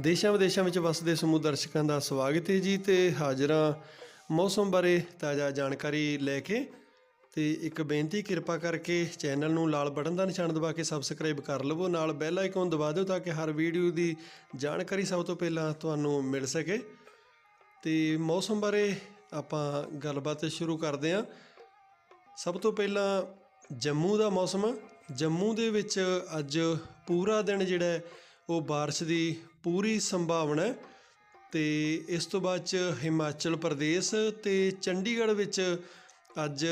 ਦੇਸ਼ਾਂ ਵਿਦੇਸ਼ਾਂ ਵਿੱਚ ਵਸਦੇ ਸਮੂਹ ਦਰਸ਼ਕਾਂ ਦਾ ਸਵਾਗਤ ਹੈ ਜੀ ਤੇ ਹਾਜ਼ਰਾਂ ਮੌਸਮ ਬਾਰੇ ਤਾਜ਼ਾ ਜਾਣਕਾਰੀ ਲੈ ਕੇ ਤੇ ਇੱਕ ਬੇਨਤੀ, ਕਿਰਪਾ ਕਰਕੇ ਚੈਨਲ ਨੂੰ ਲਾਲ ਬਟਨ ਦਾ ਨਿਸ਼ਾਨ ਦਬਾ ਕੇ ਸਬਸਕ੍ਰਾਈਬ ਕਰ ਲਵੋ, ਨਾਲ ਬੈਲ ਆਈਕਨ ਦਬਾ ਦਿਓ ਤਾਂ ਕਿ ਹਰ ਵੀਡੀਓ ਦੀ ਜਾਣਕਾਰੀ ਸਭ ਤੋਂ ਪਹਿਲਾਂ ਤੁਹਾਨੂੰ ਮਿਲ ਸਕੇ। ਤੇ ਮੌਸਮ ਬਾਰੇ ਆਪਾਂ ਗੱਲਬਾਤ ਸ਼ੁਰੂ ਕਰਦੇ ਹਾਂ। ਸਭ ਤੋਂ ਪਹਿਲਾਂ ਜੰਮੂ ਦਾ ਮੌਸਮ ਜੰਮੂ ਦੇ ਵਿੱਚ ਅੱਜ ਪੂਰਾ ਦਿਨ ਜਿਹੜਾ ਉਹ ਬਾਰਿਸ਼ ਦੀ ਪੂਰੀ ਸੰਭਾਵਨਾ ਹੈ। ਤੇ ਇਸ ਤੋਂ ਬਾਅਦ ਚ ਹਿਮਾਚਲ ਪ੍ਰਦੇਸ਼ ਤੇ ਚੰਡੀਗੜ੍ਹ ਵਿੱਚ ਅੱਜ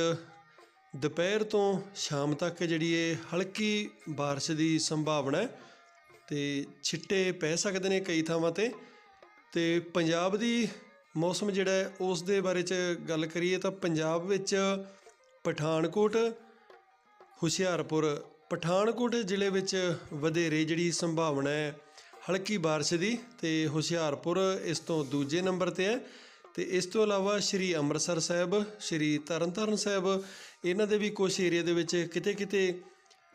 ਦੁਪਹਿਰ ਤੋਂ ਸ਼ਾਮ ਤੱਕ ਜਿਹੜੀ ਇਹ ਹਲਕੀ ਬਾਰਿਸ਼ ਦੀ ਸੰਭਾਵਨਾ ਹੈ। ਤੇ ਛਿੱਟੇ ਪੈ ਸਕਦੇ ਨੇ ਕਈ ਥਾਵਾਂ ਤੇ। ਤੇ ਪੰਜਾਬ ਦੀ ਮੌਸਮ ਜਿਹੜਾ ਉਸ ਦੇ ਬਾਰੇ ਚ ਗੱਲ ਕਰੀਏ ਤਾਂ ਪੰਜਾਬ ਵਿੱਚ ਪਠਾਨਕੋਟ, ਹੁਸ਼ਿਆਰਪੁਰ, ਪਠਾਨਕੋਟ ਜ਼ਿਲ੍ਹੇ ਵਿੱਚ ਵਧੇਰੇ ਜਿਹੜੀ ਸੰਭਾਵਨਾ ਹੈ ਹਲਕੀ ਬਾਰਿਸ਼ ਦੀ ਤੇ ਹੁਸ਼ਿਆਰਪੁਰ ਇਸ ਤੋਂ ਦੂਜੇ ਨੰਬਰ ਤੇ ਹੈ। ਤੇ ਇਸ ਤੋਂ ਇਲਾਵਾ ਸ਼੍ਰੀ ਅੰਮ੍ਰਿਤਸਰ ਸਾਹਿਬ, ਸ਼੍ਰੀ ਤਰਨਤਾਰਨ ਸਾਹਿਬ, ਇਹਨਾਂ ਦੇ ਵੀ ਕੁਝ ਏਰੀਆ ਦੇ ਵਿੱਚ ਕਿਤੇ ਕਿਤੇ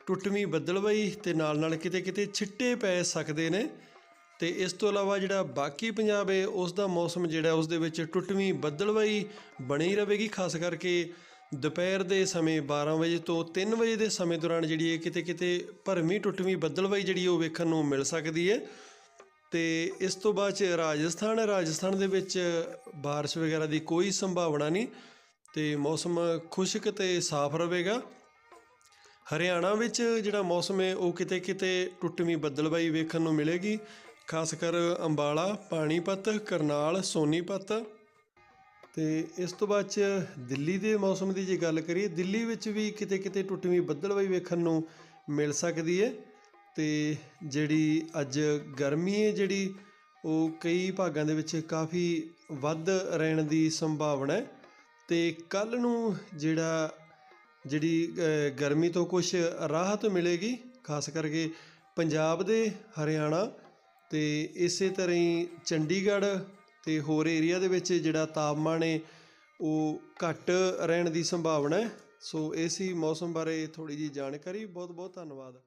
ਟੁੱਟਵੀਂ ਬੱਦਲਵਾਈ ਤੇ ਨਾਲ ਨਾਲ ਕਿਤੇ ਕਿਤੇ ਛਿੱਟੇ ਪੈ ਸਕਦੇ ਨੇ। ਤੇ ਇਸ ਤੋਂ ਇਲਾਵਾ ਜਿਹੜਾ ਬਾਕੀ ਪੰਜਾਬ ਹੈ ਉਸ ਦਾ ਮੌਸਮ ਜਿਹੜਾ ਉਸ ਦੇ ਵਿੱਚ ਟੁੱਟਵੀਂ ਬੱਦਲਵਾਈ ਬਣੀ ਰਹੇਗੀ, ਖਾਸ ਕਰਕੇ ਦੁਪਹਿਰ ਦੇ ਸਮੇਂ 12 ਵਜੇ ਤੋਂ 3 ਵਜੇ ਦੇ ਸਮੇਂ ਦੌਰਾਨ ਜਿਹੜੀ ਹੈ ਕਿਤੇ ਕਿਤੇ ਭਰਵੀਂ ਟੁੱਟਵੀਂ ਬੱਦਲਵਾਈ ਜਿਹੜੀ ਉਹ ਵੇਖਣ ਨੂੰ ਮਿਲ ਸਕਦੀ ਹੈ ਤੇ ਇਸ ਤੋਂ ਬਾਅਦ ਚ ਰਾਜਸਥਾਨ ਹੈ ਰਾਜਸਥਾਨ ਦੇ ਵਿੱਚ بارش ਵਗੈਰਾ ਦੀ ਕੋਈ ਸੰਭਾਵਨਾ ਨਹੀਂ ਤੇ ਮੌਸਮ ਖੁਸ਼ਕ ਤੇ ਸਾਫ਼ ਰਹੇਗਾ ਹਰਿਆਣਾ ਵਿੱਚ ਜਿਹੜਾ ਮੌਸਮ ਹੈ ਉਹ ਕਿਤੇ ਕਿਤੇ ਟੁੱਟਵੀਂ ਬੱਦਲਬਾਈ ਵੇਖਣ ਨੂੰ ਮਿਲੇਗੀ ਖਾਸ ਕਰ ਅੰਬਾਲਾ ਪਾਣੀਪਤ ਕਰਨਾਲ ਸੋਨੀਪਤ ਤੇ ਇਸ ਤੋਂ ਬਾਅਦ ਚ ਦਿੱਲੀ ਦੇ ਮੌਸਮ ਦੀ ਜੇ ਗੱਲ ਕਰੀਏ, ਦਿੱਲੀ ਵਿੱਚ ਵੀ ਕਿਤੇ ਕਿਤੇ ਟੁੱਟਵੀਂ ਬੱਦਲਵਾਈ ਵੇਖਣ ਨੂੰ ਮਿਲ ਸਕਦੀ ਹੈ ਤੇ ਜਿਹੜੀ ਅੱਜ ਗਰਮੀ ਹੈ ਜਿਹੜੀ ਉਹ ਕਈ ਭਾਗਾਂ ਦੇ ਵਿੱਚ ਕਾਫੀ ਵੱਧ ਰਹਿਣ ਦੀ ਸੰਭਾਵਨਾ ਹੈ ਤੇ ਕੱਲ ਨੂੰ ਜਿਹੜਾ, ਜਿਹੜੀ ਗਰਮੀ ਤੋਂ ਕੁਝ ਰਾਹਤ ਮਿਲੇਗੀ, ਖਾਸ ਕਰਕੇ ਪੰਜਾਬ ਦੇ ਹਰਿਆਣਾ ਤੇ ਇਸੇ ਤਰ੍ਹਾਂ ਹੀ ਚੰਡੀਗੜ੍ਹ ਤੇ ਹੋਰ ਏਰੀਆ ਦੇ ਵਿੱਚ ਜਿਹੜਾ ਤਾਪਮਾਨ ਹੈ ਉਹ ਘੱਟ ਰਹਿਣ ਦੀ ਸੰਭਾਵਨਾ ਹੈ। ਸੋ ਇਹ ਸੀ ਮੌਸਮ ਬਾਰੇ ਥੋੜੀ ਜੀ ਜਾਣਕਾਰੀ। ਬਹੁਤ ਬਹੁਤ ਧੰਨਵਾਦ।